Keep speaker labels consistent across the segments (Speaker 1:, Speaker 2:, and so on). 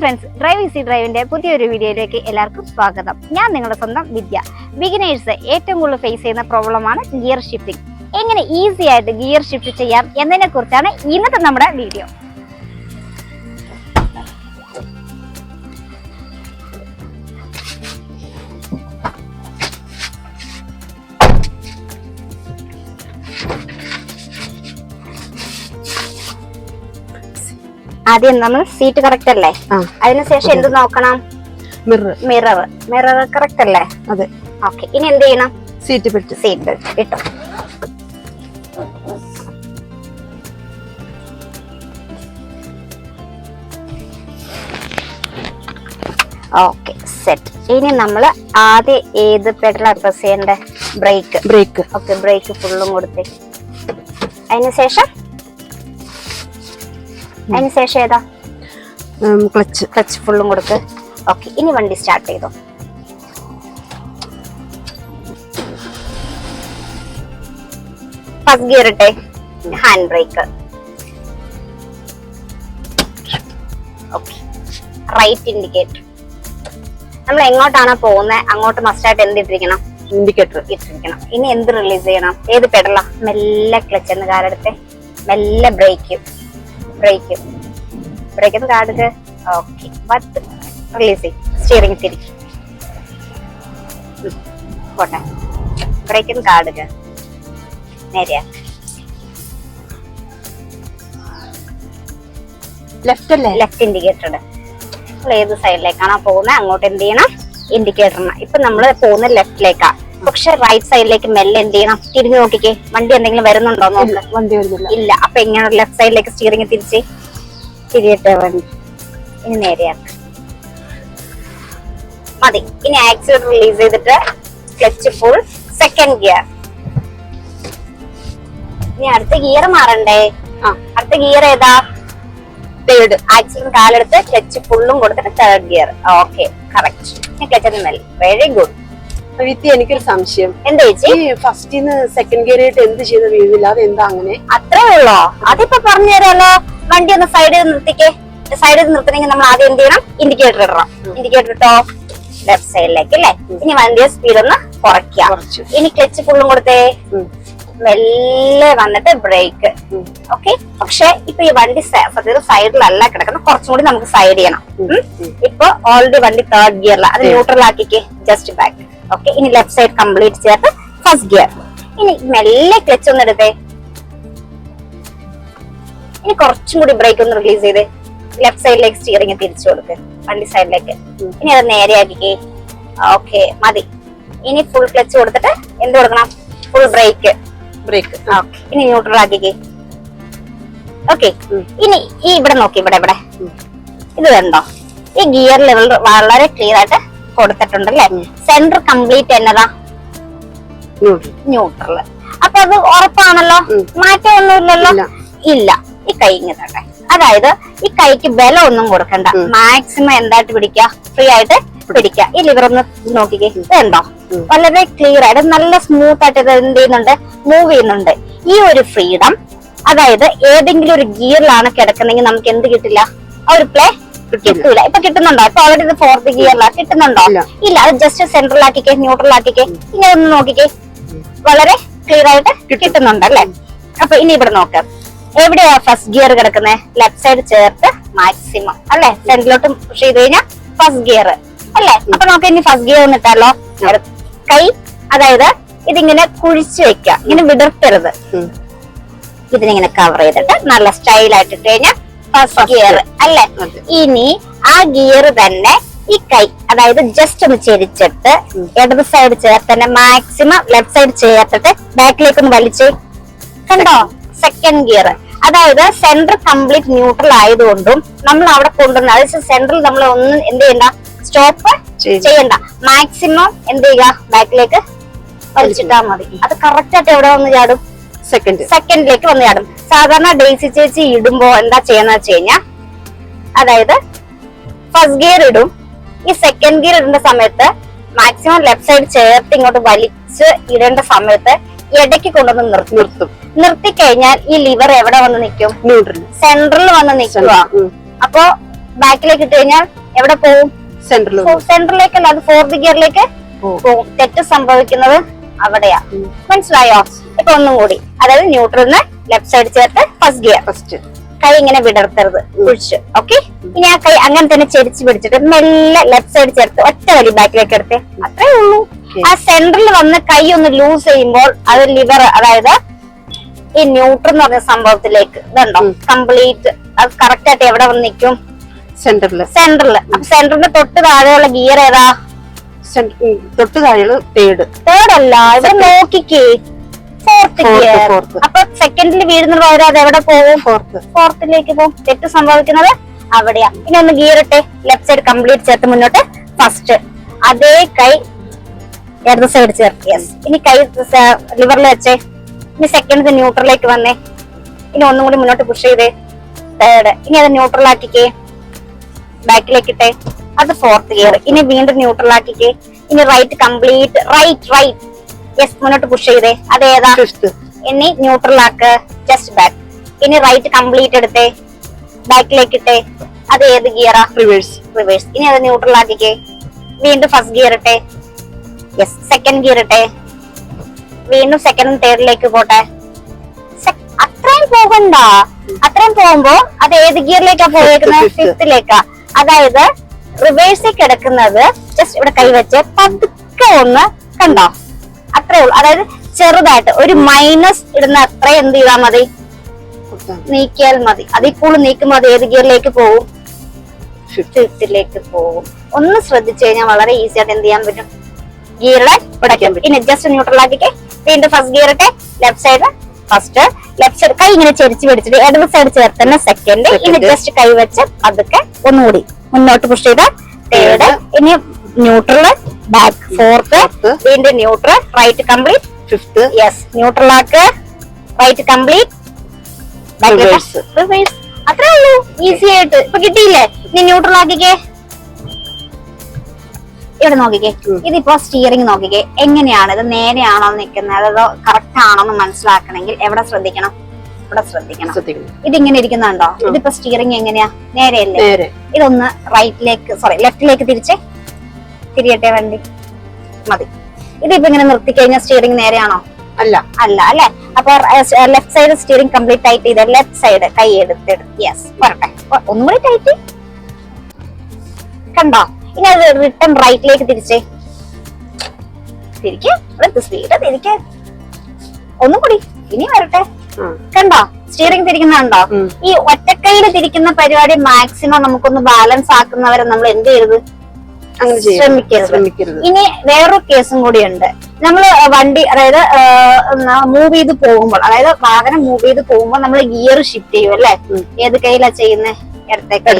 Speaker 1: Friends drive easy ഡ്രൈവിന്റെ പുതിയൊരു വീഡിയോയിലേക്ക് എല്ലാവർക്കും സ്വാഗതം. ഞാൻ നിങ്ങളുടെ സ്വന്തം വിദ്യ. ബിഗിനേഴ്സ് ഏറ്റവും കൂടുതൽ ഫേസ് ചെയ്യുന്ന പ്രോബ്ലമാണ് ഗിയർ ഷിഫ്റ്റിംഗ് എങ്ങനെ ഈസി ആയിട്ട് ഗിയർ ഷിഫ്റ്റ് ചെയ്യാം എന്നതിനെ കുറിച്ചാണ് ഇന്നത്തെ നമ്മുടെ വീഡിയോ ആദ്യം നമ്മൾ സീറ്റ് കറക്റ്റ് അല്ലേ? അതിനുശേഷം എന്ത് നോക്കണം?
Speaker 2: മിറർ
Speaker 1: മിറർ മിറർ കറക്റ്റ് അല്ലേ?
Speaker 2: അതെ.
Speaker 1: ഓക്കെ ഇനി എന്ത് ചെയ്യണം?
Speaker 2: സീറ്റ് ബെൽറ്റ്
Speaker 1: സീറ്റ് ബെൽറ്റ് ഇട്ടോ. ഓക്കെ സെറ്റ് ഇനി നമ്മൾ ആദ്യം ഏത് പെഡലാ പ്രസ് ചെയ്യേണ്ടത് ബ്രേക്ക്
Speaker 2: ബ്രേക്ക്
Speaker 1: ഓക്കെ ബ്രേക്ക് ഫുള്ളും കൊടുത്തേ. അതിനുശേഷം അതിനുശേഷം ഏതാ?
Speaker 2: ക്ലച്ച്
Speaker 1: ക്ലച്ച് ഫുള്ളും കൊടുക്ക്. ഓക്കെ ഇനി വണ്ടി സ്റ്റാർട്ട് ചെയ്തോ. First gear ഇട്ടെ. Hand brake okay right indicator നമ്മൾ എങ്ങോട്ടാണോ പോകുന്നത് അങ്ങോട്ട് മസ്റ്റായിട്ട് എന്ത് ഇട്ടിരിക്കണം?
Speaker 2: ഇൻഡിക്കേറ്റർ
Speaker 1: ഇട്ടിരിക്കണം. ഇനി എന്ത് റിലീസ് ചെയ്യണം? ഏത് പെടല മെല്ലെ ക്ലച്ച് എന്ന് കാലെടുത്ത്. മെല്ലെ ബ്രേക്ക് ബ്രേക്ക്. ബ്രേക്ക് എന്ന് കാടുക ഓക്കെ. പത്ത് റിലീസ് ചെയ്യും. സ്റ്റിയറിംഗ് തിരിക്കും. പോട്ടെ. ബ്രേക്ക് എന്ന് കാടുക നേരെയാ.
Speaker 2: ലെഫ്റ്റ് അല്ലേ?
Speaker 1: ലെഫ്റ്റ് ഇൻഡിക്കേറ്റർ ഏത് സൈഡിലേക്കാണോ പോകുന്നത്? അങ്ങോട്ട് എന്ത് ചെയ്യണം? ഇൻഡിക്കേറ്ററിന് ഇപ്പൊ നമ്മൾ പോകുന്നത് ലെഫ്റ്റിലേക്കാ പക്ഷെ റൈറ്റ് സൈഡിലേക്ക് മെല്ലെ എന്ത് ചെയ്യണം? തിരിഞ്ഞു നോക്കിക്കേ. വണ്ടി എന്തെങ്കിലും വരുന്നുണ്ടോ
Speaker 2: ഇല്ല
Speaker 1: നോക്ക്
Speaker 2: വണ്ടി വരുന്നില്ല.
Speaker 1: ഇല്ല. അപ്പൊ എങ്ങനെ ലെഫ്റ്റ് സൈഡിലേക്ക് സ്റ്റിയറിംഗ് തിരിച്ച്? തിരിയട്ടെ വണ്ടി. ഇനി നേരെയാണ്. മതി. ഇനി ആക്സിലേറ്റർ റിലീസ് ചെയ്തിട്ട് ക്ലച്ച് ഫുൾ സെക്കൻഡ് ഗിയർ ഇനി അടുത്ത ഗിയർ മാറണ്ടേ?
Speaker 2: ആ.
Speaker 1: അടുത്ത ഗിയർ ഏതാ?
Speaker 2: തേർഡ്
Speaker 1: ആക്സിഡൻ കാലെടുത്ത് ക്ലച്ച് ഫുള്ളും കൊടുത്തിട്ട് third gear okay correct clutch മെല്ലെ. വെരി ഗുഡ്
Speaker 2: വിത്തി എനിക്കൊരു സംശയം.
Speaker 1: എന്താ ചേച്ചി?
Speaker 2: ഈ ഫസ്റ്റിന്ന് സെക്കൻഡ് ഗിയർ ആയിട്ട് എന്ത് ചെയ്ത് വീഴുന്നില്ല അത് എന്താ അങ്ങനെ?
Speaker 1: അത്രേ ഉള്ളോ? അതിപ്പോ പറഞ്ഞു തരാലോ വണ്ടി ഒന്ന് സൈഡിൽ നിർത്തിക്കേ. സൈഡിൽ നിർത്തണമെങ്കിൽ നമ്മൾ ആദ്യം എന്ത് ചെയ്യണം? ഇൻഡിക്കേറ്റർ ഇടണം. ഇൻഡിക്കേറ്റർ ഇട്ടോ? ലെഫ്റ്റ് സൈഡിലേക്ക് അല്ലേ? ഇനി വണ്ടിയുടെ സ്പീഡ് ഒന്ന് കുറയ്ക്കാം ഇനി ക്ലച്ച് ഫുള്ളും കൊടുത്തേ. മെല്ലെ വന്നിട്ട് ബ്രേക്ക്. ഓക്കെ പക്ഷെ ഇപ്പൊ ഈ വണ്ടി സൈഡിലല്ല കിടക്കുന്നത്. കുറച്ചും കൂടി നമുക്ക് സൈഡ് ചെയ്യണം. ഇപ്പൊ ഓൾറെഡി വണ്ടി തേർഡ് ഗിയറിലാണ് അത് ന്യൂട്രൽ ആക്കിക്കേ. ജസ്റ്റ് ബാക്ക് ഓക്കെ ഇനി ലെഫ്റ്റ് സൈഡ് കംപ്ലീറ്റ് ചേർത്ത് ഫസ്റ്റ് ഗിയർ ഇനി മെല്ലെ ക്ലച്ച് ഒന്ന് എടുത്തേ. ഇനി കുറച്ചും കൂടി ബ്രേക്ക് ഒന്ന് റിലീസ് ചെയ്ത്. ലെഫ്റ്റ് സൈഡിലേക്ക് സ്റ്റിയറിംഗ് തിരിച്ചു കൊടുക്ക്. വണ്ടി സൈഡിലേക്ക്. ഇനി അത് നേരെ ആക്കിക്കേ ഓക്കെ മതി. ഇനി ഫുൾ ക്ലച്ച് കൊടുത്തിട്ട് എന്ത് കൊടുക്കണം? ഫുൾ ബ്രേക്ക്
Speaker 2: ബ്രേക്ക്
Speaker 1: ഓക്കെ ഇനി ന്യൂട്രൽ ആക്കിക്കേ. ഓക്കെ ഇനി ഈ ഇവിടെ നോക്കി ഇവിടെ ഇവിടെ. ഇത് കണ്ടോ? ഈ ഗിയർ ലെവൽ വളരെ ക്ലിയർ ആയിട്ട് കൊടുത്തിട്ടുണ്ടല്ലേ
Speaker 2: അല്ലെ?
Speaker 1: സെന്റർ കംപ്ലീറ്റ് എന്നതാ?
Speaker 2: ന്യൂട്രൽ
Speaker 1: അപ്പൊ അത് ഉറപ്പാണല്ലോ. മാറ്റമൊന്നുമില്ലല്ലോ?
Speaker 2: ഇല്ല.
Speaker 1: ഈ കൈ ഇങ്ങനെ അതായത് ഈ കൈക്ക് ബലം ഒന്നും കൊടുക്കണ്ട മാക്സിമം എന്തായിട്ട് പിടിക്ക ഫ്രീ ആയിട്ട് പിടിക്ക ഈ ലിവർ ഒന്ന് നോക്കിക്കേ. ഇത് വളരെ ക്ലിയർ ആയിട്ട് നല്ല സ്മൂത്ത് ആയിട്ട് ഇത് എന്ത് ചെയ്യുന്നുണ്ട്? മൂവ് ചെയ്യുന്നുണ്ട്. ഈ ഒരു ഫ്രീഡം അതായത് ഏതെങ്കിലും ഒരു ഗിയറിലാണ് കിടക്കുന്നെങ്കിൽ നമുക്ക് എന്ത് കിട്ടില്ല? ആ ഒരു പ്ലേ കിട്ടൂല. ഇപ്പൊ കിട്ടുന്നുണ്ടോ? ഇപ്പൊ ഓൾറെഡി ഇത് ഫോർത്ത് ഗിയറിലാ കിട്ടുന്നുണ്ടോ?
Speaker 2: ഇല്ല.
Speaker 1: അത് ജസ്റ്റ് സെൻട്രൽ ആക്കിക്കേ ന്യൂട്രൽ ആക്കിക്കേ. ഇങ്ങനെ ഒന്ന് നോക്കിക്കേ. വളരെ ക്ലിയർ ആയിട്ട് കിട്ടുന്നുണ്ട് അല്ലെ? അപ്പൊ ഇനി ഇവിടെ നോക്കാം. എവിടെയാ ഫസ്റ്റ് ഗിയർ കിടക്കുന്നത് ലെഫ്റ്റ് സൈഡ് ചേർത്ത് മാക്സിമം അല്ലെ? സെന്റിലോട്ട് പുഷ് ചെയ്ത് കഴിഞ്ഞാൽ ഫസ്റ്റ് ഗിയർ അല്ലെ? അപ്പൊ നമുക്ക് ഇനി ഫസ്റ്റ് ഗിയർ ഒന്നിട്ടാലോ കൈ അതായത് ഇതിങ്ങനെ കുഴിച്ചു വെക്കുക ഇങ്ങനെ വിടർത്തരുത്. ഇതിനിങ്ങനെ കവർ ചെയ്തിട്ട് നല്ല സ്റ്റൈലായിട്ട് ഇട്ട് കഴിഞ്ഞാൽ ഫസ്റ്റ് ഗിയർ അല്ലെ. ഇനി ആ ഗിയർ തന്നെ ഈ കൈ അതായത് ജസ്റ്റ് ഒന്ന് ചെരിച്ചിട്ട്. ഇടത് സൈഡ് ചേർത്ത് തന്നെ മാക്സിമം ലെഫ്റ്റ് സൈഡ് ചേർത്തിട്ട് ബാക്കിലേക്ക് ഒന്ന് വലിച്ച്. കണ്ടോ? സെക്കൻഡ് ഗിയർ അതായത് സെന്റർ കംപ്ലീറ്റ് ന്യൂട്രൽ ആയതുകൊണ്ടും നമ്മൾ അവിടെ കൊണ്ടുവന്ന അതായത് സെന്ററിൽ നമ്മൾ ഒന്നും എന്ത് ചെയ്യണ്ട? സ്റ്റോപ്പ്
Speaker 2: ചെയ്യണ്ട.
Speaker 1: ചെയ്യണ്ട. മാക്സിമം എന്ത് ചെയ്യുക? ബാക്കിലേക്ക് വലിച്ചിട്ടാ മതി. അത് കറക്റ്റ് ആയിട്ട് എവിടെ വന്ന് ചാടും?
Speaker 2: സെക്കൻഡ്
Speaker 1: സെക്കൻഡിലേക്ക് വന്ന് ചാടും സാധാരണ ഡേസി ചേച്ചി ഇടുമ്പോ എന്താ ചെയ്യുന്ന വെച്ച് കഴിഞ്ഞാ അതായത് ഫസ്റ്റ് ഗിയർ ഇടും. ഈ സെക്കൻഡ് ഗിയർ ഇടേണ്ട സമയത്ത് മാക്സിമം ലെഫ്റ്റ് സൈഡ് ചേർത്ത് ഇങ്ങോട്ട് വലിച്ച് ഇടേണ്ട സമയത്ത് ഇടയ്ക്ക് കൊണ്ടുവന്ന് നിർത്തും.
Speaker 2: നിർത്തും.
Speaker 1: നിർത്തി കഴിഞ്ഞാൽ ഈ ലിവർ എവിടെ വന്ന് നിൽക്കും?
Speaker 2: ന്യൂട്രൽ
Speaker 1: സെൻട്രൽ വന്ന് നിൽക്കുക. അപ്പോ ബാക്കിലേക്ക് ഇട്ട് കഴിഞ്ഞാൽ എവിടെ പോവും?
Speaker 2: സെന്ററിൽ
Speaker 1: സെന്ററിലേക്കല്ല അത് ഫോർത്ത് ഗിയറിലേക്ക് പോവും. തെറ്റ് സംഭവിക്കുന്നത് അവിടെയാ. മനസ്സിലായോ? ഇപ്പൊ ഒന്നും കൂടി. അതായത് ന്യൂട്രലിന് ലെഫ്റ്റ് സൈഡ് ചേർത്ത് ഫസ്റ്റ് ഗിയർ
Speaker 2: ഫസ്റ്റ്
Speaker 1: കൈ ഇങ്ങനെ വിടർത്തരുത്. കുഴിച്ച്. ഓക്കെ ഇനി ആ കൈ അങ്ങനെ തന്നെ ചെരിച്ച് പിടിച്ചിട്ട് മെല്ലെ ലെഫ്റ്റ് സൈഡ് ചേർത്ത് ഒറ്റ വലി ബാക്കിലേക്ക് എടുത്ത്. അത്രേ ഉള്ളൂ. ആ സെന്ററിൽ വന്ന് കൈ ഒന്ന് ലൂസ് ചെയ്യുമ്പോൾ അത് ലിവർ അതായത് ഈ ന്യൂട്രൽ എന്ന് പറഞ്ഞ സംഭവത്തിലേക്ക്. ഇതുണ്ടോ കംപ്ലീറ്റ് അത് കറക്റ്റ് ആയിട്ട് എവിടെ വന്ന് നിൽക്കും?
Speaker 2: സെന്ററിൽ
Speaker 1: സെന്ററിൽ അപ്പൊ സെന്ററിന്റെ തൊട്ട് താഴെയുള്ള ഗിയർ ഏതാ?
Speaker 2: തൊട്ട് താഴെയുള്ള തേർഡ്
Speaker 1: തേർഡ് അല്ല. ഇവിടെ നോക്കിക്കേ. ഫോർത്ത് ഗിയർ അപ്പൊ സെക്കൻഡിൽ വീഴുന്ന പകരം അത് എവിടെ പോകും?
Speaker 2: ഫോർത്ത്
Speaker 1: ഫോർത്തിലേക്ക് പോകും. തെറ്റ് സംഭവിക്കുന്നത് അവിടെയാ. ഇനി ഒന്ന് ഗിയർ ഇട്ടെ ലെഫ്റ്റ് സൈഡ് കംപ്ലീറ്റ് ചേർത്ത് മുന്നോട്ട് ഫസ്റ്റ് അതേ കൈ ഇടത് സൈഡ് ചേർത്ത്. യെസ് ഇനി കൈ ലിവറിൽ വെച്ചേ. ഇനി സെക്കൻഡ് ന്യൂട്രലിലേക്ക് വന്നേ. ഇനി ഒന്നും കൂടി മുന്നോട്ട് പുഷ് ചെയ്തേ. തേർഡ് ഇനി അത് ന്യൂട്രൽ ആക്കിക്കേ. ബാക്കിലേക്ക് ഇട്ടേ. അത് ഫോർത്ത് ഗിയർ ഇനി വീണ്ടും ന്യൂട്രൽ ആക്കിക്കേ. ഇനി right complete right right yes മുന്നോട്ട് പുഷ് ചെയ്തേ. അതേതാ? ഇനി ന്യൂട്രൽ ആക്ക് ജസ്റ്റ് ബാക്ക് ഇനി റൈറ്റ് കംപ്ലീറ്റ് എടുത്തേ. ബാക്കിലേക്ക് ഇട്ടേ അത് ഏത് ഗിയറാ
Speaker 2: റിവേഴ്സ്
Speaker 1: റിവേഴ്സ് ഇനി അത് ന്യൂട്രൽ ആക്കിക്കേ. വീണ്ടും ഫസ്റ്റ് ഗിയർ ഇട്ടെ. യെസ് സെക്കൻഡ് ഗിയർ ഇട്ടെ. വീണ്ടും സെക്കൻഡും തേർഡിലേക്ക് പോട്ടെ. അത്രയും പോകണ്ട? അത്രയും പോകുമ്പോ അത് ഏത് ഗിയറിലേക്കാ പോയേക്കുന്നത് ഫിഫ്ത്തിലേക്കാ അതായത് റിവേഴ്സിൽ കിടക്കുന്നത് ജസ്റ്റ് ഇവിടെ കൈവച്ച് പതുക്കെ ഒന്ന് കണ്ടോ? അത്രേ ഉള്ളൂ. അതായത് ചെറുതായിട്ട് ഒരു മൈനസ് ഇടുന്ന അത്ര എന്ത് ചെയ്താൽ മതി? നീക്കിയാൽ മതി. അതിൽ കൂടുതൽ നീക്കുമ്പോൾ അത് ഏത് ഗിയറിലേക്ക് പോകും? ഫിഫ്റ്റിലേക്ക് പോകും. ഒന്ന് ശ്രദ്ധിച്ചു കഴിഞ്ഞാൽ വളരെ ഈസി ആയിട്ട് എന്ത് ചെയ്യാൻ പറ്റും? ഗിയറുടെ
Speaker 2: പഠിക്കാൻ പറ്റും.
Speaker 1: ഇനി ജസ്റ്റ് ന്യൂട്രൽ ആക്കിക്കെ. വീണ്ടും first gear ഇട്ടെ left side first left side കൈ ഇങ്ങനെ ചെരിച്ച് പിടിച്ചിട്ട് ഇടത് സൈഡ് ചേർത്ത് തന്നെ സെക്കൻഡ് ഇനി. ജസ്റ്റ് കൈ വെച്ച് അതൊക്കെ ഒന്നുകൂടി മുന്നോട്ട് പുഷ് ചെയ്ത് തേർഡ്. ഇനി ന്യൂട്രൽ ബാക്ക് ഫോർത്ത് വീണ്ടും neutral right complete
Speaker 2: fifth
Speaker 1: yes neutral ആക്ക് റൈറ്റ് കംപ്ലീറ്റ്. റിവേഴ്സ് അത്രേ ഉള്ളൂ. ഈസി ആയിട്ട്. ഇപ്പൊ കിട്ടിയില്ലേ? നീ ന്യൂട്രൽ ആക്കിക്കേ. ഇവിടെ നോക്കിക്കേ. ഇതിപ്പോ സ്റ്റിയറിംഗ് നോക്കിക്കേ. എങ്ങനെയാണ് ഇത്? നേരെയാണോ നിൽക്കുന്നത്? അതോ കറക്റ്റ് ആണോ എന്ന് മനസ്സിലാക്കണമെങ്കിൽ എവിടെ ശ്രദ്ധിക്കണം? ഇവിടെ ശ്രദ്ധിക്കണം. ഇതിങ്ങനെ ഇരിക്കുന്നുണ്ടോ? ഇതിപ്പോ സ്റ്റിയറിംഗ് എങ്ങനെയാ? നേരെയല്ലേ? ഇതൊന്ന് റൈറ്റിലേക്ക് സോറി ലെഫ്റ്റിലേക്ക് തിരിച്ചേ. തിരിയട്ടെ വണ്ടി. മതി. ഇതിപ്പോ ഇങ്ങനെ നിർത്തി കഴിഞ്ഞാൽ സ്റ്റിയറിംഗ് നേരെയാണോ?
Speaker 2: അല്ല.
Speaker 1: അല്ല അല്ലെ? അപ്പൊ left side steering complete tight ചെയ്ത് ലെഫ്റ്റ് സൈഡ് കൈ എടുത്തെടുത്ത് യെസ് പറട്ടെ ഒന്നുകൂടി ഒന്നും കൂടി ടൈറ്റ് കണ്ടോ? ഇനി അത് റിട്ടേൺ റൈറ്റിലേക്ക് തിരിച്ചേ. തിരിക്കെ. സ്പീഡ് തിരിക്കെ. ഒന്നും കൂടി. ഇനി വരട്ടെ. കണ്ടോ? സ്റ്റിയറിംഗ് തിരിക്കുന്നുണ്ടോ. ഈ ഒറ്റക്കൈയിൽ തിരിക്കുന്ന പരിപാടി മാക്സിമം നമുക്കൊന്ന് ബാലൻസ് ആക്കുന്നവരെ നമ്മൾ എന്ത് ചെയ്യരുത്. ശ്രമിക്കരുത്. ഇനി വേറൊരു കേസും കൂടിയുണ്ട്. നമ്മൾ വണ്ടി അതായത് മൂവ് ചെയ്ത് പോകുമ്പോൾ അതായത് വാഹനം മൂവ് ചെയ്ത് പോകുമ്പോൾ നമ്മൾ ഗിയർ ഷിഫ്റ്റ് ചെയ്യും അല്ലെ? ഏത് കൈയിലാ ചെയ്യുന്നത് ഇടത്തെ
Speaker 2: കൈ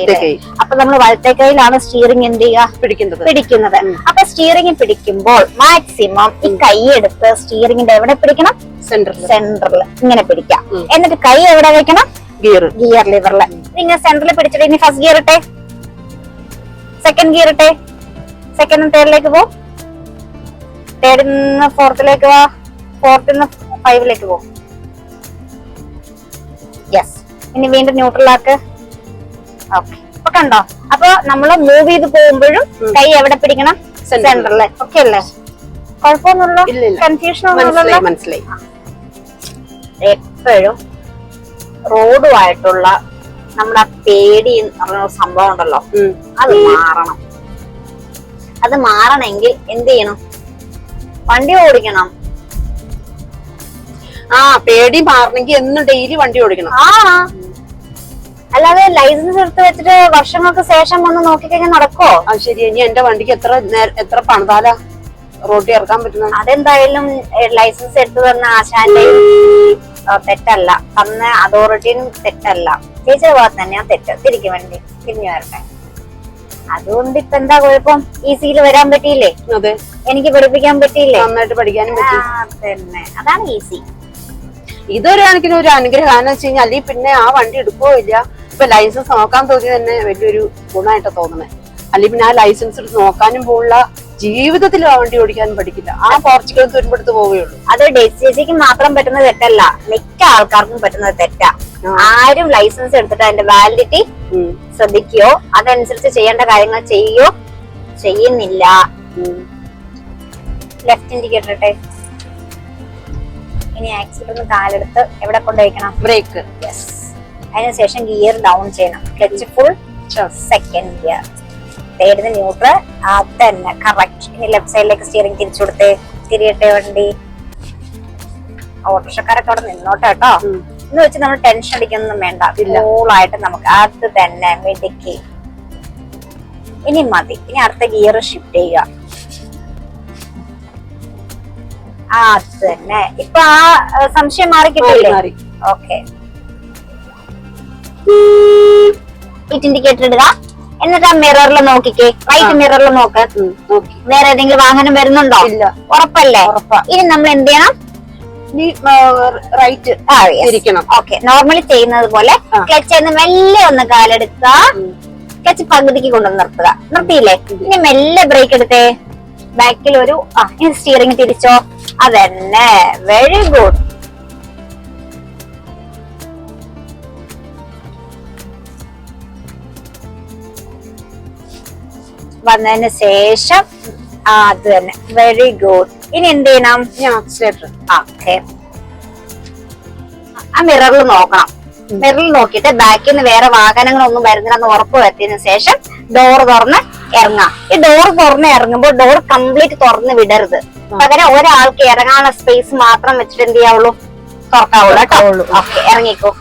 Speaker 1: അപ്പൊ നമ്മൾ വലത്തെ കൈയിലാണ് സ്റ്റിയറിംഗ് എന്ത് ചെയ്യുക?
Speaker 2: പിടിക്കുന്നത്.
Speaker 1: പിടിക്കുന്നത്. അപ്പൊ സ്റ്റിയറിംഗ് പിടിക്കുമ്പോൾ മാക്സിമം ഈ കൈ എടുത്ത് സ്റ്റിയറിംഗിന്റെ എവിടെ പിടിക്കണം?
Speaker 2: സെന്ററിൽ
Speaker 1: സെന്ററിൽ ഇങ്ങനെ പിടിക്കാം. എന്നിട്ട് കൈ എവിടെ വെക്കണം?
Speaker 2: ഗിയർ
Speaker 1: ഗിയർ ലിവറിൽ നിങ്ങൾ സെന്ററിൽ പിടിച്ചിട്ട് ഇനി ഫസ്റ്റ് ഗിയർ ഇട്ടെ? സെക്കൻഡ് ഗിയർ ഇട്ടെ? സെക്കൻഡ് തേർഡിലേക്ക് പോ തേർഡിൽ നിന്ന് ഫോർത്തിലേക്ക് വാ. ഫോർത്തിൽ നിന്ന് ഫൈവിലേക്ക് പോ യെസ് ഇനി വീണ്ടും ന്യൂട്രൽ ആക്ക്. ഓക്കെ അപ്പൊ കണ്ടോ? അപ്പൊ നമ്മൾ മൂവ് ചെയ്ത് പോകുമ്പോഴും കൈ എവിടെ പിടിക്കണം. സെന്ററിൽ ഓക്കെ അല്ലേ?
Speaker 2: ഇല്ല.
Speaker 1: കൺഫ്യൂഷൻ
Speaker 2: മനസ്സിലായി
Speaker 1: എപ്പോഴും റോഡുമായിട്ടുള്ള നമ്മുടെ ആ പേടി സംഭവം ഉണ്ടല്ലോ. അത് മാറണം. അത് മാറണമെങ്കിൽ എന്ത് ചെയ്യണം? വണ്ടി ഓടിക്കണം.
Speaker 2: ആ പേടി മാറണമെങ്കിൽ എന്നും ഡെയിലി വണ്ടി ഓടിക്കണം.
Speaker 1: ആ. അല്ലാതെ ലൈസൻസ് എടുത്ത് വെച്ചിട്ട് വർഷങ്ങൾക്ക് ശേഷം ഒന്ന് നോക്കിക്കഴിഞ്ഞാൽ നടക്കോ
Speaker 2: അത് ശരി. ഇനി എന്റെ വണ്ടിക്ക് എത്ര എത്ര പണിതാല റോഡിൽ ഇറക്കാൻ പറ്റുന്ന
Speaker 1: അതെന്തായാലും ലൈസൻസ് എടുത്തു തന്ന ആശാന്റെയും ആ, തെറ്റല്ല. തന്ന അതോറിറ്റിയും തെറ്റല്ല. ചേച്ചിയുടെ ഭാഗത്ത് തന്നെയാ തെറ്റ്. തിരിക്കും വേണ്ടി തിരിഞ്ഞു വരട്ടെ. അതുകൊണ്ട് ഇപ്പൊ എന്താ കുഴപ്പം? ഈസിയിൽ വരാൻ പറ്റിയില്ലേ?
Speaker 2: അതെ.
Speaker 1: എനിക്ക് പഠിപ്പിക്കാൻ പറ്റിയില്ലേ?
Speaker 2: നന്നായിട്ട് പഠിക്കാനും പറ്റും.
Speaker 1: തന്നെ അതാണ് ഈസി
Speaker 2: ഇതൊരു കണക്കിന് ഒരു അനുഗ്രഹം കാരണം വെച്ച് കഴിഞ്ഞാൽ അല്ലെങ്കിൽ പിന്നെ ആ വണ്ടി എടുക്കുകയോ ഇല്ല? ഇപ്പൊ ലൈസൻസ് നോക്കാൻ തോന്നി തന്നെ വലിയൊരു ഗുണമായിട്ട് തോന്നുന്നത്. അല്ലെങ്കിൽ പിന്നെ ആ ലൈസൻസ് എടുത്ത് നോക്കാനും പോലുള്ള ജീവിതത്തിൽ ആ വണ്ടി ഓടിക്കാൻ പഠിക്കില്ല. ആ പോർച്ചുഗൽ തുരുമ്പെടുത്ത് പോവുകയുള്ളൂ.
Speaker 1: അത് ഡേറ്റ് ചേച്ചിക്ക് മാത്രം പറ്റുന്ന തെറ്റല്ല. മിക്ക ആൾക്കാർക്കും പറ്റുന്ന തെറ്റാ. ആരും ലൈസൻസ് എടുത്തിട്ട് അതിന്റെ വാലിഡിറ്റി. ശ്രദ്ധിക്കുകയോ അതനുസരിച്ച് ചെയ്യേണ്ട കാര്യങ്ങൾ ചെയ്യോ? ചെയ്യുന്നില്ല. ലെഫ്റ്റ് ഇൻഡിക്കേറ്റർ ഇട്ടെ. ഇനി ആക്സിഡന്റ് കാലെടുത്ത് എവിടെ കൊണ്ടുവയ്ക്കണം
Speaker 2: ബ്രേക്ക്
Speaker 1: യെസ് അതിനുശേഷം ഗിയർ ഡൗൺ ചെയ്യണം. Clutch full second gear third neutral അത് തന്നെ കറക്റ്റ് ഇനി ലെഫ്റ്റ് സൈഡിലേക്ക് സ്റ്റിയറിംഗ് തിരിച്ചു കൊടുത്തേ തിരിയട്ടെ വണ്ടി. ഓട്ടോറിക്ഷക്കാരൊക്കെ അവിടെ നിന്നോട്ടെ കേട്ടോ. എന്ന് വെച്ച് നമ്മൾ ടെൻഷൻ അടിക്കൊന്നും വേണ്ട.
Speaker 2: ആയിട്ട്
Speaker 1: കൂളായിട്ട് നമുക്ക് അത് തന്നെ മിടുക്കി. ഇനി മതി. ഇനി അടുത്ത ഗിയർ ഷിഫ്റ്റ് ചെയ്യുക. ആ അത് തന്നെ. ഇപ്പൊ ആ സംശയം മാറി കിട്ടില്ലേ ഓക്കെ ഇറ്റ് ഇൻഡിക്കേറ്റർ ഇടുക. എന്നിട്ട് ആ മിററിൽ നോക്കിക്കേ. റൈറ്റ് മിററിൽ നോക്ക്. വേറെ ഏതെങ്കിലും വാഹനം വരുന്നുണ്ടോ?
Speaker 2: ഇല്ല.
Speaker 1: ഉറപ്പല്ലേ?
Speaker 2: ഉറപ്പാ.
Speaker 1: ഇനി നമ്മൾ എന്ത് ചെയ്യണം?
Speaker 2: റൈറ്റ്
Speaker 1: ആ
Speaker 2: തിരിക്കണം
Speaker 1: ഓക്കെ നോർമലി ചെയ്യുന്നത് പോലെ ക്ലച്ച് എന്ന് മെല്ലെ ഒന്ന് കാലെടുക്കുക. ക്ലച്ച് പകുതിക്ക് കൊണ്ടുവന്ന് നിർത്തുക. നിർത്തിയില്ലേ? ഇനി മെല്ലെ ബ്രേക്ക് എടുത്തേ. ബാക്കിൽ ഒരു ആ ഇനി സ്റ്റിയറിംഗ് തിരിച്ചോ? അതന്നെ. വെരി ഗുഡ് വന്നതിന് ശേഷം ആ അത് തന്നെ. വെരി ഗുഡ് ഇനി എന്ത് ചെയ്യണം?
Speaker 2: ഞാൻ ആക്സിലേറ്റർ
Speaker 1: ഓക്കെ ആ മിററിൽ നോക്കണം. മിററിൽ നോക്കിയിട്ട് ബാക്കിൽ നിന്ന് വേറെ വാഹനങ്ങളൊന്നും വരുന്നില്ലെന്ന് ഉറപ്പ് വരുത്തിയതിനു ശേഷം ഡോർ തുറന്ന് ഇറങ്ങാം. ഈ ഡോർ തുറന്ന് ഇറങ്ങുമ്പോൾ ഡോർ കംപ്ലീറ്റ് തുറന്ന് വിടരുത്. പകരം ഒരാൾക്ക് ഇറങ്ങാനുള്ള സ്പേസ് മാത്രം വെച്ചിട്ട് എന്ത് ചെയ്യാവുള്ളൂ? തുറക്കാവുള്ളൂ കേട്ടോ. ഓക്കെ ഇറങ്ങിക്കോ.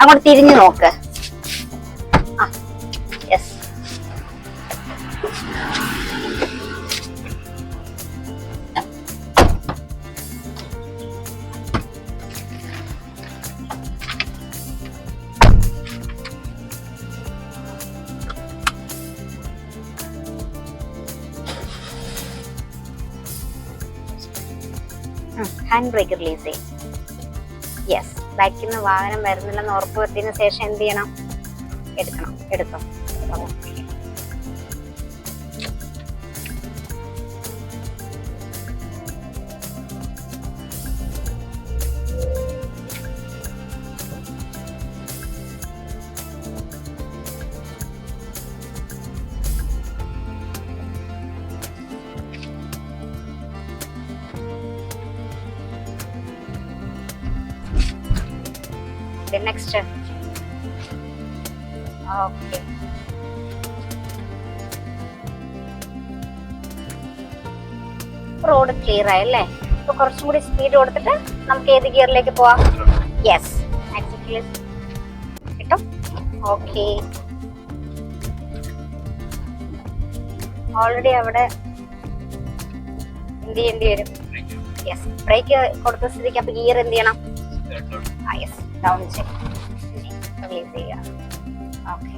Speaker 1: അങ്ങോട്ട് തിരിഞ്ഞു നോക്ക്. ഹാൻഡ് ബ്രേക്ക് റിലീസ് ചെയ്യും യെസ് ബാക്കിൽ നിന്ന് വാഹനം വരുന്നില്ലെന്ന് ഉറപ്പ് വരുത്തിയതിനു ശേഷം എന്ത് ചെയ്യണം? എടുക്കണം എടുക്കും ഓക്കെ. റോഡ് ക്ലിയർ ആയല്ലേ ഇപ്പൊ കുറച്ചും കൂടി സ്പീഡ് കൊടുത്തിട്ട് നമുക്ക് ഏത് ഗിയറിലേക്ക് പോവാം? യെസ് കിട്ടും? ഓക്കെ ഓൾറെഡി അവിടെ എന്ത് ചെയ്യേണ്ടി വരും? യെസ് ബ്രേക്ക് കൊടുത്ത സ്ഥിതിക്ക് അപ്പൊ ഗിയർ എന്ത് ചെയ്യണം? യെസ് ഡൗൺ റിലീസ് ഓക്കെ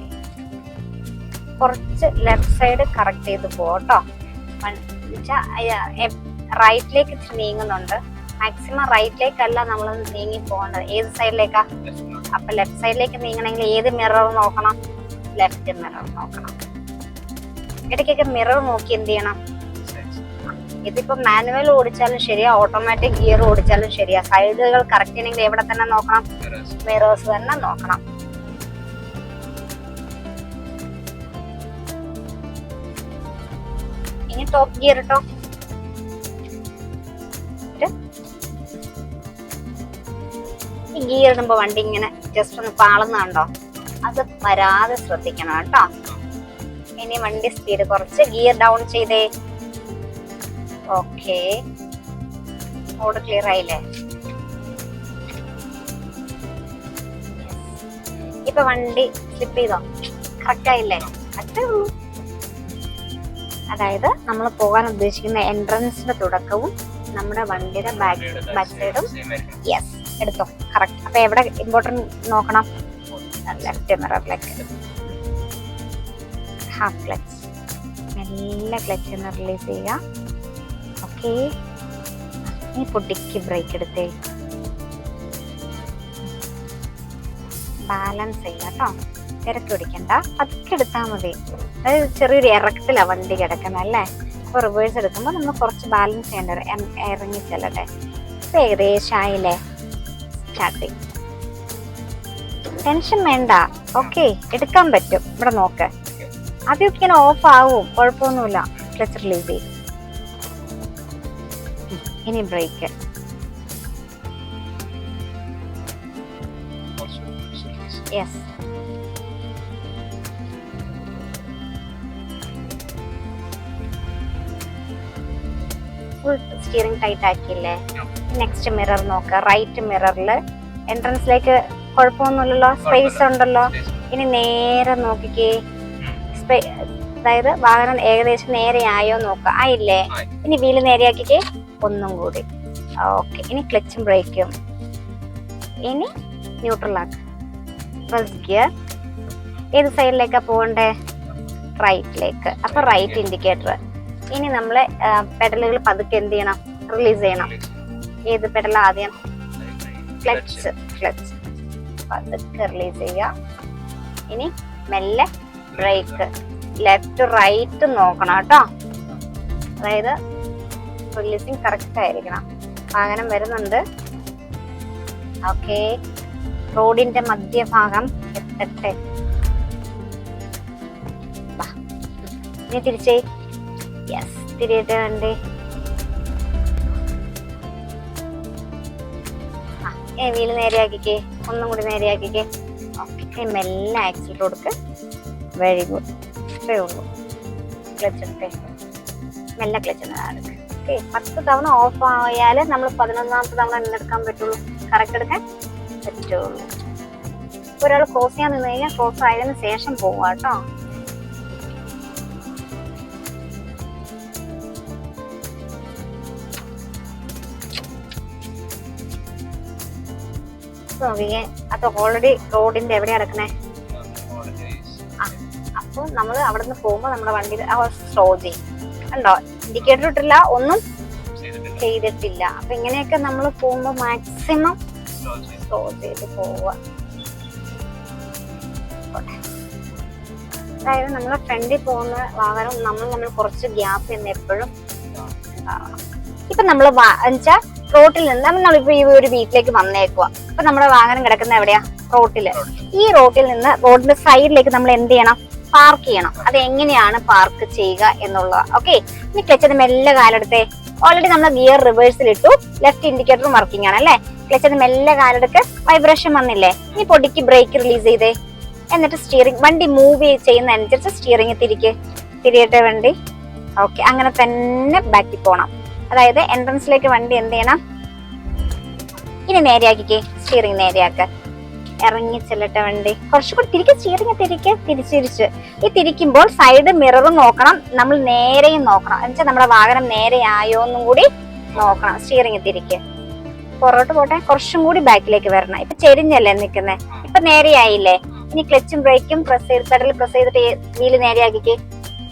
Speaker 1: കുറച്ച് ലെഫ്റ്റ് സൈഡ് കറക്റ്റ് ചെയ്ത് പോട്ടോ റൈറ്റിലേക്ക് നീങ്ങുന്നുണ്ട്. മാക്സിമം റൈറ്റിലേക്കല്ല നമ്മൾ നീങ്ങി പോകേണ്ടത്. ഏത് സൈഡിലേക്കാ അപ്പൊ ലെഫ്റ്റ് സൈഡിലേക്ക് നീങ്ങണമെങ്കിൽ ഏത് മിറർ നോക്കണം? ലെഫ്റ്റ് മിറർ നോക്കണം. ഇടയ്ക്കൊക്കെ മിറർ നോക്കി എന്ത് ചെയ്യണം? ഇതിപ്പോ മാനുവൽ ഓടിച്ചാലും ശരിയാ ഓട്ടോമാറ്റിക് ഗിയർ ഓടിച്ചാലും ശരിയാ. സൈഡുകൾ കറക്റ്റ് ചെയ്യണമെങ്കിൽ എവിടെ തന്നെ നോക്കണം? മിറേഴ്സ് തന്നെ നോക്കണം. ഇനി ടോപ്പ് ഗിയർ ഇട്ടോ? ഗിയർ ഇടുമ്പോ വണ്ടി ഇങ്ങനെ ജസ്റ്റ് ഒന്ന് പാളുന്നുണ്ടോ? അത് വരാതെ ശ്രദ്ധിക്കണം കേട്ടോ. ഇനി വണ്ടി സ്പീഡ് കുറച്ച് ഗിയർ ഡൗൺ ചെയ്തേ. ഓക്കേ റോഡ് ക്ലിയർ ആയില്ലേ? ഇപ്പൊ വണ്ടി സ്ലിപ്പ് ചെയ്തോ? കറക്റ്റ് ആയില്ലേ? അത്രേ ഉള്ളൂ അതായത് നമ്മൾ പോകാൻ ഉദ്ദേശിക്കുന്ന എൻട്രൻസിന്റെ തുടക്കവും നമ്മുടെ വണ്ടിയുടെ ബാക്ക് ബാക്ക് സൈഡും യെസ് എടുത്തോ. കറക്റ്റ് അപ്പൊ എവിടെ ഇമ്പോർട്ടന്റ് നോക്കണം? ലെഫ്റ്റ് മിററിലേക്ക് ഹാഫ് ക്ലച്ച് നല്ല ക്ലച്ച് ഒന്ന് റിലീസ് ചെയ്യുക. ഓക്കെ ഈ പൊട്ടിക്ക് ബ്രേക്ക് എടുത്തേ. ബാലൻസ് ചെയ്യുക കേട്ടോ തിരക്ക് പിടിക്കണ്ട. പതുക്കെ എടുത്താൽ മതി. അതായത് ചെറിയൊരു ഇറക്കത്തിലാണ് വണ്ടി കിടക്കുന്നത് അല്ലേ? അപ്പോൾ റിവേഴ്സ് എടുക്കുമ്പോൾ നമ്മൾ കുറച്ച് ബാലൻസ് ചെയ്യേണ്ട വരും എം- ഇറങ്ങി ചെല്ലട്ടെ ഇപ്പം ഏകദേശം ആയില്ലേ? സ്റ്റാർട്ടിങ് ടെൻഷൻ വേണ്ട. ഓക്കെ എടുക്കാൻ പറ്റും. ഇവിടെ നോക്ക്. ആദ്യമൊക്കെ ഇങ്ങനെ ഓഫ് ആവും. കുഴപ്പമൊന്നുമില്ല. ക്ലച്ച് റിലീസ് ചെയ്യും ഇനി ബ്രേക്ക് യെസ് സ്റ്റിയറിംഗ് ടൈറ്റ് ആക്കിയില്ലേ? നെക്സ്റ്റ് മിറർ നോക്കുക റൈറ്റ് മിററിൽ എൻട്രൻസിലേക്ക് കുഴപ്പമൊന്നുമില്ലല്ലോ സ്പേസ് ഉണ്ടല്ലോ. ഇനി നേരെ നോക്കിക്കേ. സ്പേ- അതായത് വാഹനം ഏകദേശം നേരെ ആയോ നോക്കുക ആ
Speaker 3: ഇല്ലേ
Speaker 1: ഇനി വീൽ നേരെയാക്കിക്കേ ഒന്നും കൂടി. ഓക്കെ ഇനി ക്ലച്ചും ബ്രേക്കും ഇനി ന്യൂട്രൽ ആക്ക്. ഫസ്റ്റ് ഗിയർ ഏത് സൈഡിലേക്കാണ് പോകണ്ടേ? റൈറ്റിലേക്ക് അപ്പൊ റൈറ്റ് ഇൻഡിക്കേറ്റർ ഇനി നമ്മൾ പെഡലുകൾ പതുക്കെ എന്ത് ചെയ്യണം? റിലീസ് ചെയ്യണം. ഏത് പെടൽ ആദ്യം? ക്ലച്ച് ക്ലച്ച് പതുക്കെ റിലീസ് ചെയ്യുക ഇനി മെല്ലെ ബ്രേക്ക് ലെഫ്റ്റ് റൈറ്റ് നോക്കണം കേട്ടോ. അതായത് റിലീസിങ് കറക്റ്റ് ആയിരിക്കണം. വാഹനം വരുന്നുണ്ട്. ഓക്കെ റോഡിന്റെ മധ്യഭാഗം എത്തട്ടെ. ഇനി തിരിച്ചേ. യെസ് തിരിയട്ടെ വണ്ടി. വീൽ നേരെയാക്കിക്കേ. ഒന്നും കൂടി നേരെയാക്കിക്കേ. ഓക്കെ മെല്ലെ ആക്സിലേറ്റ് കൊടുക്ക്. വെരി ഗുഡ് ഇത്രേ ഉള്ളൂ. ക്ലച്ച് എടുത്തേ. മെല്ലെ ക്ലച്ച് എടുക്കുക ഓക്കെ പത്ത് തവണ ഓഫ് ആയാൽ നമ്മൾ പതിനൊന്നാമത്തെ തവണ എന്തെടുക്കാൻ പറ്റുള്ളൂ. കറക്റ്റ് എടുക്കാൻ പറ്റുള്ളൂ. ഒരാൾ ക്രോസ് ചെയ്യാൻ നിന്ന് കഴിഞ്ഞാൽ ക്രോസ് ആയതിനു ശേഷം പോവുക കേട്ടോ അപ്പൊ അത് ഓൾറെഡി റോഡിന്റെ എവിടെ അടക്കണേ അപ്പോൾ നമ്മൾ അവിടെ നിന്ന് പോകുമ്പോൾ നമ്മുടെ വണ്ടി സ്റ്റോ ചെയ്യും കണ്ടോ? ഇൻഡിക്കേറ്റർ ഇട്ടില്ല ഒന്നും ചെയ്തിട്ടില്ല. അപ്പൊ ഇങ്ങനെയൊക്കെ നമ്മൾ പോകുമ്പോൾ മാക്സിമം സ്റ്റോ ചെയ്ത് പോവുക. അതായത് നമ്മളെ ഫ്രണ്ടിൽ പോകുന്ന വാഹനം നമ്മൾ നമ്മൾ കുറച്ച് ഗ്യാപ്പ് എന്ന് എപ്പോഴും ഇപ്പൊ നമ്മൾ വെച്ചാൽ റോട്ടിൽ നിന്ന് നമ്മളിപ്പോ ഈ ഒരു വീട്ടിലേക്ക് വന്നേക്കുക അപ്പൊ നമ്മുടെ വാഹനം കിടക്കുന്ന എവിടെയാ? റോട്ടിൽ. ഈ റോട്ടിൽ നിന്ന് റോഡിന്റെ സൈഡിലേക്ക് നമ്മൾ എന്ത് ചെയ്യണം? പാർക്ക് ചെയ്യണം. അത് എങ്ങനെയാണ് പാർക്ക് ചെയ്യുക എന്നുള്ളത്. ഓക്കെ? ഇനി ക്ലച്ച് മെല്ലെ കാലെടുത്തെ. ഓൾറെഡി നമ്മൾ ഗിയർ റിവേഴ്സിൽ ഇട്ടു. ലെഫ്റ്റ് ഇൻഡിക്കേറ്റർ വർക്കിംഗ് ആണ് അല്ലേ? ക്ലച്ച് മെല്ലെ കാലെടുക്ക്. വൈബ്രേഷൻ വന്നില്ലേ? ഇനി പൊടിക്ക് ബ്രേക്ക് റിലീസ് ചെയ്തേ. എന്നിട്ട് സ്റ്റിയറിംഗ് വണ്ടി മൂവ് ചെയ്യുന്ന അനുസരിച്ച് സ്റ്റിയറിംഗ് തിരിക്ക്. തിരിയട്ടെ വണ്ടി. ഓക്കെ അങ്ങനെ തന്നെ ബാക്കിൽ പോണം. അതായത് എൻട്രൻസിലേക്ക് വണ്ടി എന്ത് ചെയ്യണം? ഇനി നേരെയാക്കിക്കേ സ്റ്റിയറിംഗ് നേരെയാക്ക. ഇറങ്ങി ചെല്ലട്ടെ വണ്ടി. കുറച്ചുകൂടി തിരികെ സ്റ്റിയറിംഗ് തിരികെ തിരിച്ചിരിച്ച് ഈ തിരിക്കുമ്പോൾ സൈഡ് മിറർ നോക്കണം നമ്മൾ നേരെയും നോക്കണം. എന്നുവെച്ചാൽ നമ്മുടെ വാഹനം നേരെയായോ എന്നും കൂടി നോക്കണം സ്റ്റിയറിംഗ് തിരിക്ക്. പുറകോട്ട് പോട്ടെ കുറച്ചും കൂടി ബാക്കിലേക്ക് വരണം. ഇപ്പൊ ചെരിഞ്ഞല്ലേ നിൽക്കുന്നേ? ഇപ്പൊ നേരെയായില്ലേ? ഇനി ക്ലച്ചും ബ്രേക്കും പ്രസ് ചെയ്ത് പെഡൽ പ്രസ് ചെയ്തിട്ട് വീൽ നേരെയാക്കിക്ക്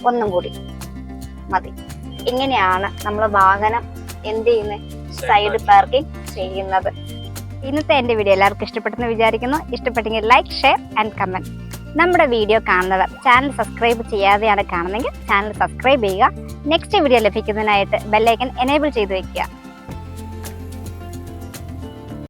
Speaker 1: ഒന്നും കൂടി. മതി. ഇങ്ങനെയാണ് നമ്മൾ വാഹനം എന്ത് ചെയ്യുന്നത് സൈഡ് പാർക്കിംഗ് ചെയ്യുന്നത്. ഇന്നത്തെ എന്റെ വീഡിയോ എല്ലാവർക്കും ഇഷ്ടപ്പെട്ടെന്ന് വിചാരിക്കുന്നു. ഇഷ്ടപ്പെട്ടെങ്കിൽ ലൈക്ക് ഷെയർ ആൻഡ് കമന്റ് നമ്മുടെ വീഡിയോ കാണുന്നവർ ചാനൽ സബ്സ്ക്രൈബ് ചെയ്യാതെയാണ് കാണുന്നതെങ്കിൽ ചാനൽ സബ്സ്ക്രൈബ് ചെയ്യുക. നെക്സ്റ്റ് വീഡിയോ ലഭിക്കുന്നതിനായിട്ട് ബെല്ലൈക്കൻ എനേബിൾ ചെയ്ത് വെക്കുക.